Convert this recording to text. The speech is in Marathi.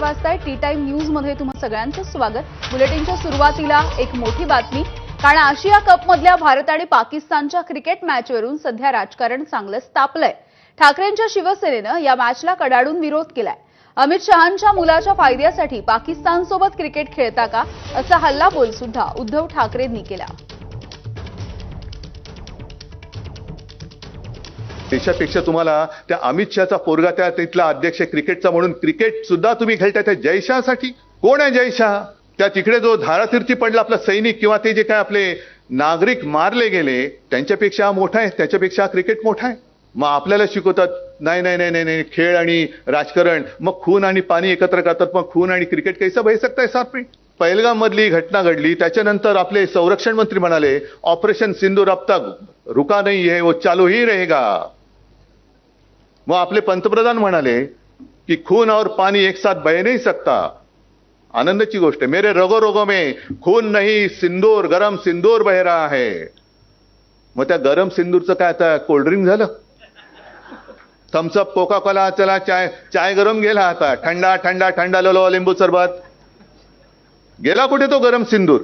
वाजताय टी टाईम न्यूजमध्ये तुम्हा सगळ्यांचं स्वागत. बुलेटिनच्या सुरुवातीला एक मोठी बातमी. कारण आशिया कपमधल्या भारत आणि पाकिस्तानच्या क्रिकेट मॅचवरून सध्या राजकारण चांगलंच तापलंय. ठाकरेंच्या शिवसेनेनं या मॅचला कडाडून विरोध केलाय. अमित शहांच्या मुलाच्या फायद्यासाठी पाकिस्तानसोबत क्रिकेट खेळता का? असा हल्लाबोल सुद्धा उद्धव ठाकरेंनी केला. त्याच्यापेक्षा तुम्हाला त्या अमित शहाचा पोरगा त्या तिथला अध्यक्ष क्रिकेटचा म्हणून क्रिकेट सुद्धा तुम्ही खेळताय त्या जयशहासाठी कोण आहे जयशहा त्या तिकडे जो धारातीर्थी पडला आपला सैनिक किंवा ते जे काय आपले नागरिक मारले गेले त्यांच्यापेक्षा हा मोठा आहे त्याच्यापेक्षा क्रिकेट मोठा आहे? मग आपल्याला शिकवतात नाही नाही नाही नाही नाही खेळ आणि राजकारण मग खून आणि पाणी एकत्र करतात मग खून आणि क्रिकेट कैसा बही सकताय है साथ में? मधली घटना घडली त्याच्यानंतर आपले संरक्षण मंत्री म्हणाले ऑपरेशन सिंधूर रफ्ता रुका नाही है वो चालू ही रहेगा. मग आपले पंतप्रधान म्हणाले की खून और पाणी एक साथ बह नाही सकता. आनंदाची गोष्ट आहे. मेरे रगो रगो में खून नहीं सिंदूर गरम सिंदूर बहरा आहे मग त्या गरम सिंदूरचं काय आता कोल्ड्रिंक झालं? थम्सअप कोका कोला चला चाय चाय गरम गेला आता. थंडा थंडा थंडा लोलो लिंबू सरबत. गेला कुठे तो गरम सिंदूर?